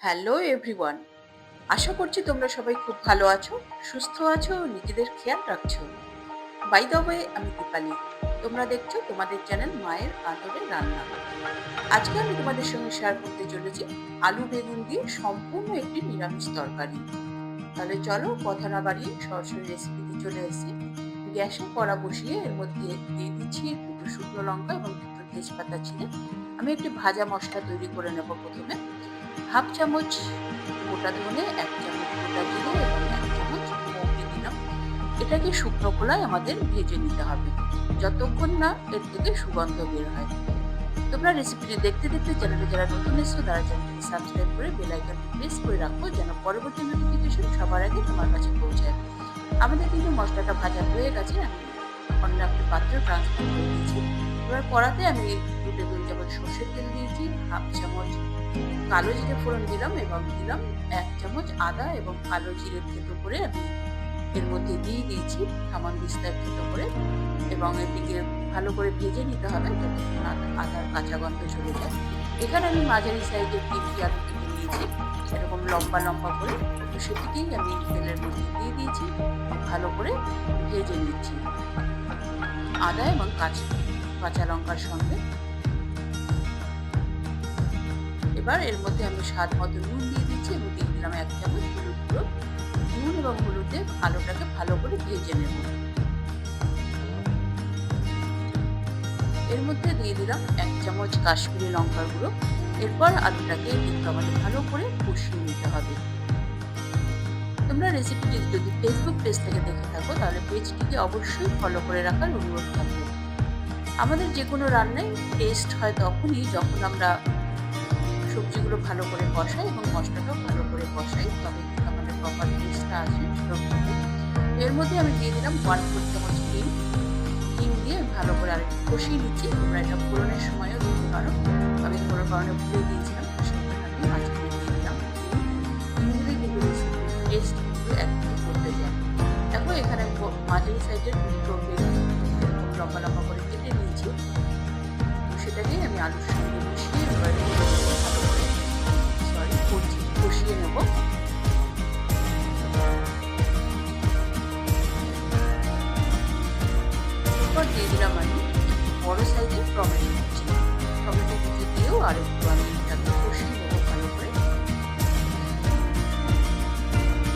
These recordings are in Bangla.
হ্যালো এভরিওয়ান আশা করছি তোমরা সবাই খুব ভালো আছো, সুস্থ আছো, নিজেদের খেয়াল রাখছো। বাই দ্য ওয়ে আমি দীপালি। তোমরা দেখছ তোমাদের চ্যানেল মায়ের আদরের রান্না। আজকে আমি তোমাদের সঙ্গে শেয়ার করতে চলেছি আলু বেগুন দিয়ে সম্পূর্ণ একটি নিরামিষ তরকারি। তাহলে চলো কথা না বাড়িয়ে সরাসরি রেসিপিতে চলে এসেছি গ্যাসে কড়া বসিয়ে এর মধ্যে দিয়ে দিচ্ছি দুটো শুকনো লঙ্কা এবং দুটো তেজপাতা ছিঁড়ে। আমি একটি ভাজা মশলা তৈরি করে নেব প্রথমে। হাফ চামচ গোটা ধনে, এক চামচ গোটা জিরে এবং এক চামচ মৌরি দিলাম। এটাকে শুকনো খোলায় আমাদের ভেজে নিতে হবে। যতক্ষণ না এর থেকে সুগন্ধ বের হয়। তোমরা রেসিপিটি দেখতে দেখতে চ্যানেলে যারা নতুন এসছো, তারা চ্যানেলটি সাবস্ক্রাইব করে বেল আইকনটি প্রেস করে রাখো, যেন পরবর্তী নোটিফিকেশন সবার আগে তোমার কাছে পৌঁছায়। আমাদের কিন্তু মশলাটা ভাজা হয়ে গেছে আমি অন্য একটি পাত্রে ট্রান্সফার করে দিয়েছি এবার কড়াতে আমি দু টেবিল চামচ সর্ষের তেল দিয়েছি, হাফ চামচ কালো জিরে ফোড়ন দিলাম এবং দিলাম এক চামচ আদা এবং কালো জিরে থেতো করে আমি এর মধ্যে দিয়ে দিয়েছি থামান বিস্তার থেতো করে এবং এটিকে ভালো করে ভেজে নিতে হবে যতক্ষণ আদা- আদার কাঁচা গন্ধ চলে যায়। এখানে আমি মাঝারি সাইজের তিনটি আলু কেটে নিয়েছি। এরকম লম্বা লম্বা করে তো সেটিকেই আমি তেলের মধ্যে দিয়ে দিয়েছি। ভালো করে ভেজে নিচ্ছি। আদা এবং কাঁচা কাঁচা লঙ্কার সঙ্গে এবার এর মধ্যে আমি স্বাদ মতো নুন দিয়ে দিচ্ছি এবং দিয়ে দিলাম এক চামচ হলুদ গুঁড়ো। নুন এবং হলুদে আলুটাকে ভালো করে ভেজে নেব। এর মধ্যে দিয়ে দিলাম এক চামচ কাশ্মীরি লঙ্কার গুঁড়ো। এরপর আলুটাকে কিন্তু আমাদের ভালো করে কষিয়ে নিতে হবে। তোমরা রেসিপিটি যদি ফেসবুক পেজ থেকে দেখে থাকো, তাহলে পেজটিকে অবশ্যই ফলো করে রাখার অনুরোধ থাকবে। আমাদের যে কোনো রান্নায় টেস্ট হয় তখনই যখন আমরা সবজিগুলো ভালো করে কষাই এবং মশলাটাও ভালো করে কষাই। তবে আমাদের প্রপার টেস্টটা আসে সবজিতে এর মধ্যে আমি দিয়ে দিলাম ওয়ান ফোর চামচ ডিম ডিম দিয়ে ভালো করে আরেকটু কষিয়ে নিচ্ছি। তোমরা এটা ফোড়নের সময়ও দিতে পারো। আমি কোনো কারণে ভুলে দিয়েছিলাম সেখানে মাঝখানে দিয়ে দিলাম ডিম দিলে কিন্তু টেস্ট কিন্তু একদম বদলে যায়। দেখো এখানে মাঝারি সাইডের দুটো লম্বা লম্বা করে কেটে নিয়েছি। সেটাকেই আমি আলুর সঙ্গে দিয়ে দিলাম বড় সাইজের টমেটো কুচি। টমেটো দিয়েও আর একটু আমি এটাকে কষিয়ে নেব ভালো করে।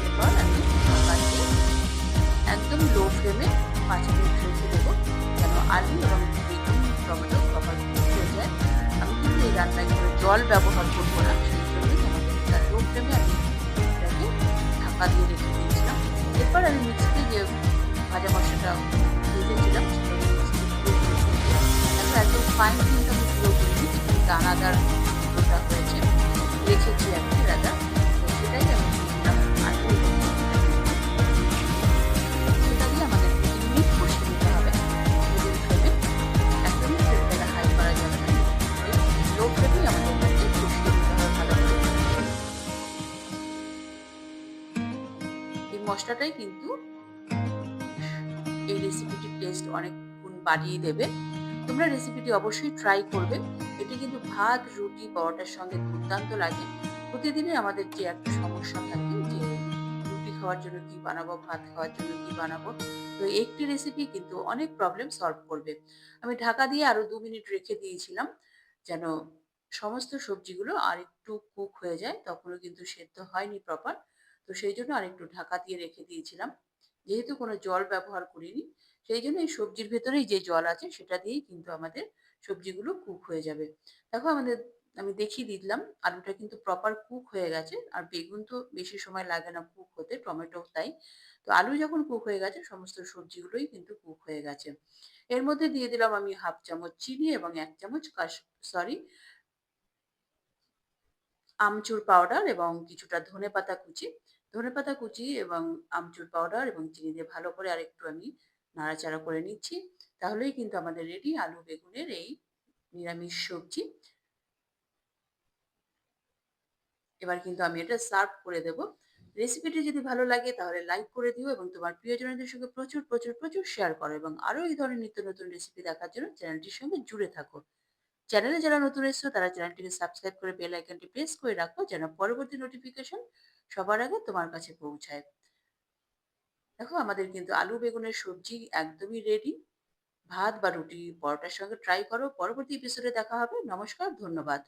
এবার আমি ঢাকা দিয়ে একদম লো ফ্লেমে পাঁচ মিনিট রেখে দেবো আলু এবং বেগুন, টমেটো প্রপার হয়ে যায়। আমি কিন্তু এই রান্নায় কোনো জল ব্যবহার করব না, সেই জন্যই আমাদের এটা লো ফ্লেমে আমি এটাকে ঢাকা দিয়ে রেখে দিয়েছিলাম। এরপর আমি মিক্সিতে যে ভাজা মশলাটা দানাদার গুঁড়োটা হয়েছে। রেখেছি আমি কষিয়ে নিতে হবে। একদমই হাই করা যাবে এই মশলাটাই কিন্তু এই রেসিপিটির টেস্ট অনেক গুণ বাড়িয়ে দেবে। তোমরা রেসিপিটি অবশ্যই ট্রাই করবে। এটি কিন্তু ভাত, রুটি, পরোটার সঙ্গে দুর্দান্ত লাগে। প্রতিদিনই আমাদের যে একটা সমস্যা থাকে যে, রুটি খাওয়ার জন্য কি বানাবো, ভাত খাওয়ার জন্য কি বানাবো? তো একটি রেসিপি কিন্তু অনেক প্রবলেম সলভ করবে। আমি ঢাকা দিয়ে আরও দু মিনিট রেখে দিয়েছিলাম, যেন সমস্ত সবজিগুলো আর একটু কুক হয়ে যায়। তখনও কিন্তু সেদ্ধ হয়নি প্রপার তো সেই জন্য আরেকটু ঢাকা দিয়ে রেখে দিয়েছিলাম। যেহেতু কোনো জল ব্যবহার করিনি, সেই জন্য এই সবজির ভেতরেই যে জল আছে সেটা দিয়েই কিন্তু আমাদের সবজিগুলো কুক হয়ে যাবে। দেখো আমাদের, আমি দেখিয়ে দিলাম, আলুটা কিন্তু প্রপার কুক হয়ে গেছে, আর বেগুন তো বেশি সময় লাগে না কুক হতে, টমেটো তাই। তো আলু যখন কুক হয়ে গেছে, সমস্ত সবজিগুলোই কিন্তু কুক হয়ে গেছে। এর মধ্যে দিয়ে দিলাম আমি হাফ চামচ চিনি এবং এক চামচ কাশ সরি আমচুর পাউডার এবং কিছুটা ধনেপাতা কুচি। ধনেপাতা কুচি এবং আমচুর পাউডার এবং চিনি দিয়ে ভালো করে আরেকটু আমি নাড়াচাড়া করে নিচ্ছি। তাহলেই কিন্তু আমাদের রেডি আলু বেগুনের এই নিরামিষ সবজি। এবার কিন্তু আমি এটা সার্ভ করে দেব। রেসিপিটি যদি ভালো লাগে তাহলে লাইক করে দিও এবং তোমার প্রিয়জনদের সঙ্গে প্রচুর প্রচুর প্রচুর শেয়ার করো এবং আরও এই ধরনের নিত্য নতুন রেসিপি দেখার জন্য চ্যানেলটির সঙ্গে জুড়ে থাকো। চ্যানেলে যারা নতুন এসেছ তারা চ্যানেলটিকে সাবস্ক্রাইব করে বেল আইকনটি প্রেস করে রাখো যেন পরবর্তী নোটিফিকেশন সবার আগে তোমার কাছে পৌঁছায়। দেখো আমাদের কিন্তু আলু, বেগুনের সবজি একদমই রেডি ভাত বা রুটি পরোটার সঙ্গে ট্রাই করো। পরবর্তী এপিসোডে দেখা হবে। নমস্কার, ধন্যবাদ।